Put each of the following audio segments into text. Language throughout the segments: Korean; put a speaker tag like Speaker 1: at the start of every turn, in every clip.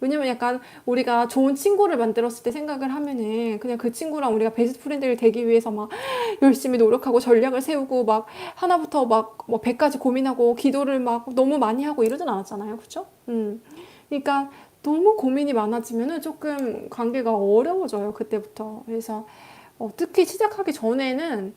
Speaker 1: 왜냐면 약간 우리가 좋은 친구를 만들었을 때 생각을 하면은 그냥 그 친구랑 우리가 베스트 프렌드를 되기 위해서 막 열심히 노력하고 전략을 세우고 막 하나부터 막뭐 백까지 고민하고 기도를 막 너무 많이 하고 이러진 않았잖아요. 그쵸? 음. 그러니까 너무 고민이 많아지면은 조금 관계가 어려워져요. 그때부터. 그래서 어, 특히 시작하기 전에는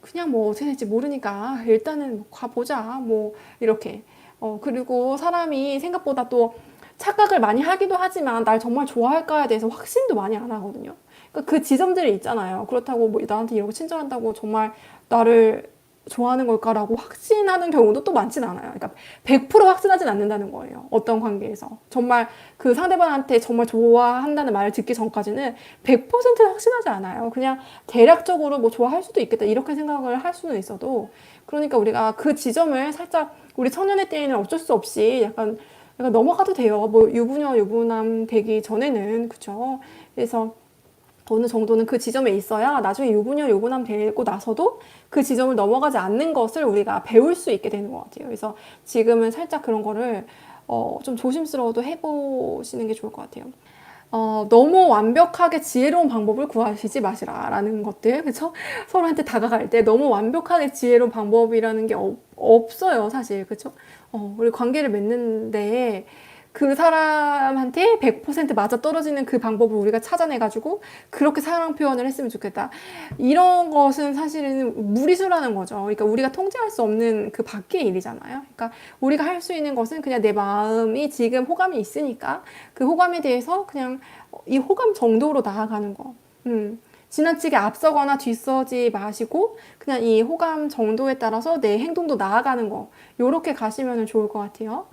Speaker 1: 그냥 뭐 어떻게 될지 모르니까 일단은 가보자. 뭐 이렇게. 어, 그리고 사람이 생각보다 또 착각을 많이 하기도 하지만 날 정말 좋아할까에 대해서 확신도 많이 안 하거든요. 그러니까 그 지점들이 있잖아요. 그렇다고 뭐 나한테 이러고 친절한다고 정말 나를 좋아하는 걸까라고 확신하는 경우도 또 많진 않아요. 그러니까 100% 확신하진 않는다는 거예요. 어떤 관계에서. 정말 그 상대방한테 정말 좋아한다는 말을 듣기 전까지는 100% 확신하지 않아요. 그냥 대략적으로 뭐 좋아할 수도 있겠다. 이렇게 생각을 할 수는 있어도. 그러니까 우리가 그 지점을 살짝 우리 청년의 때에는 어쩔 수 없이 약간 약간 넘어가도 돼요. 뭐 유부녀, 유부남 되기 전에는 그쵸. 그래서 어느 정도는 그 지점에 있어야 나중에 유부녀, 유부남 되고 나서도 그 지점을 넘어가지 않는 것을 우리가 배울 수 있게 되는 것 같아요. 그래서 지금은 살짝 그런 거를 어, 좀 조심스러워도 해보시는 게 좋을 것 같아요. 어, 너무 완벽하게 지혜로운 방법을 구하시지 마시라 라는 것들, 그쵸? 서로한테 다가갈 때 너무 완벽하게 지혜로운 방법이라는 게 없, 없어요, 사실, 그쵸? 어, 우리 관계를 맺는데 그 사람한테 100% 맞아 떨어지는 그 방법을 우리가 찾아내가지고 그렇게 사랑 표현을 했으면 좋겠다. 이런 것은 사실은 무리수라는 거죠. 그러니까 우리가 통제할 수 없는 그 밖의 일이잖아요. 그러니까 우리가 할 수 있는 것은 그냥 내 마음이 지금 호감이 있으니까 그 호감에 대해서 그냥 이 호감 정도로 나아가는 거. 음. 지나치게 앞서거나 뒤서지 마시고 그냥 이 호감 정도에 따라서 내 행동도 나아가는 거. 요렇게 가시면 좋을 것 같아요.